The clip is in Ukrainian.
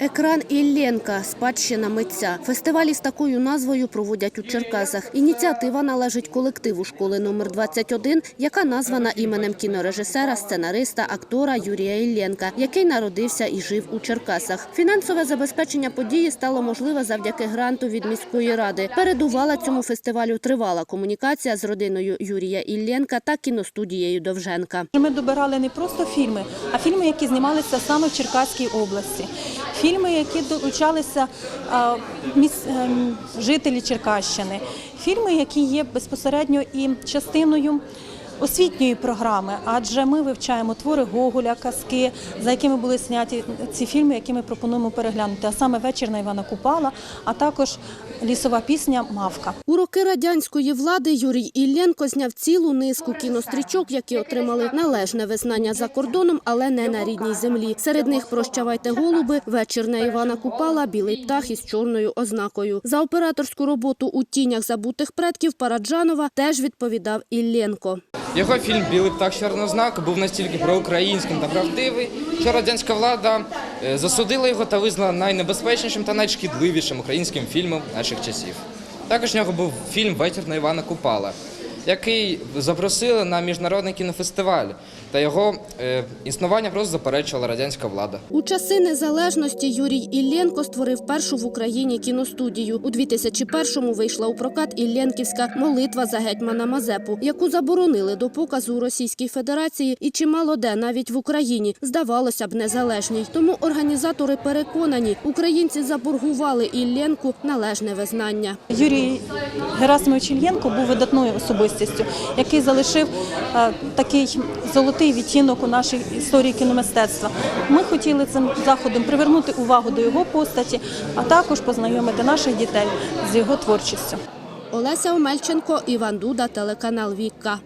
Екран Ілленка спадщина митця. Фестивалі з такою назвою проводять у Черкасах. Ініціатива належить колективу школи номер 21, яка названа іменем кінорежисера, сценариста, актора Юрія Ілленка, який народився і жив у Черкасах. Фінансове забезпечення події стало можливе завдяки гранту від міської ради. Передувала цьому фестивалю тривала комунікація з родиною Юрія Ілленка та кіностудією Довженка. Ми добирали не просто фільми, а фільми, які знімалися саме в Черкаській області. Фільми, які долучалися ем, жителі Черкащини. Фільми, які є безпосередньо і частиною освітньої програми, адже ми вивчаємо твори Гоголя, казки, за якими були зняті ці фільми, які ми пропонуємо переглянути. А саме вечір на Івана Купала, а також лісова пісня Мавка. У роки радянської влади Юрій Ілленко зняв цілу низку кінострічок, які отримали належне визнання за кордоном, але не на рідній землі. Серед них «Прощавайте голуби», «Вечір на Івана Купала», «Білий птах» із чорною ознакою. За операторську роботу у тінях забутих предків Параджанова теж відповідав Ілленко. Його фільм Білий птах чорного знаку був настільки проукраїнським та правдивий, що радянська влада е, засудила його та визнала найнебезпечнішим та найшкідливішим українським фільмом наших часів. Також в нього був фільм Вечір на Івана Купала, який запросили на міжнародний кінофестиваль, та його е, існування просто заперечувала радянська влада. У часи незалежності Юрій Ілленко створив першу в Україні кіностудію. У 2001-му вийшла у прокат Ілленківська молитва за гетьмана Мазепу, яку заборонили до показу у Російській Федерації і чимало де навіть в Україні здавалося б незалежній. Тому організатори переконані, українці заборгували Ілленку належне визнання. Юрій Герасимович Ільєнко був видатною особистістю, який залишив е, такий золотий відтінок у нашій історії кіномистецтва. Ми хотіли цим заходом привернути увагу до його постаті, а також познайомити наших дітей з його творчістю. Олеся Омельченко, Іван Дуда, телеканал Вікка.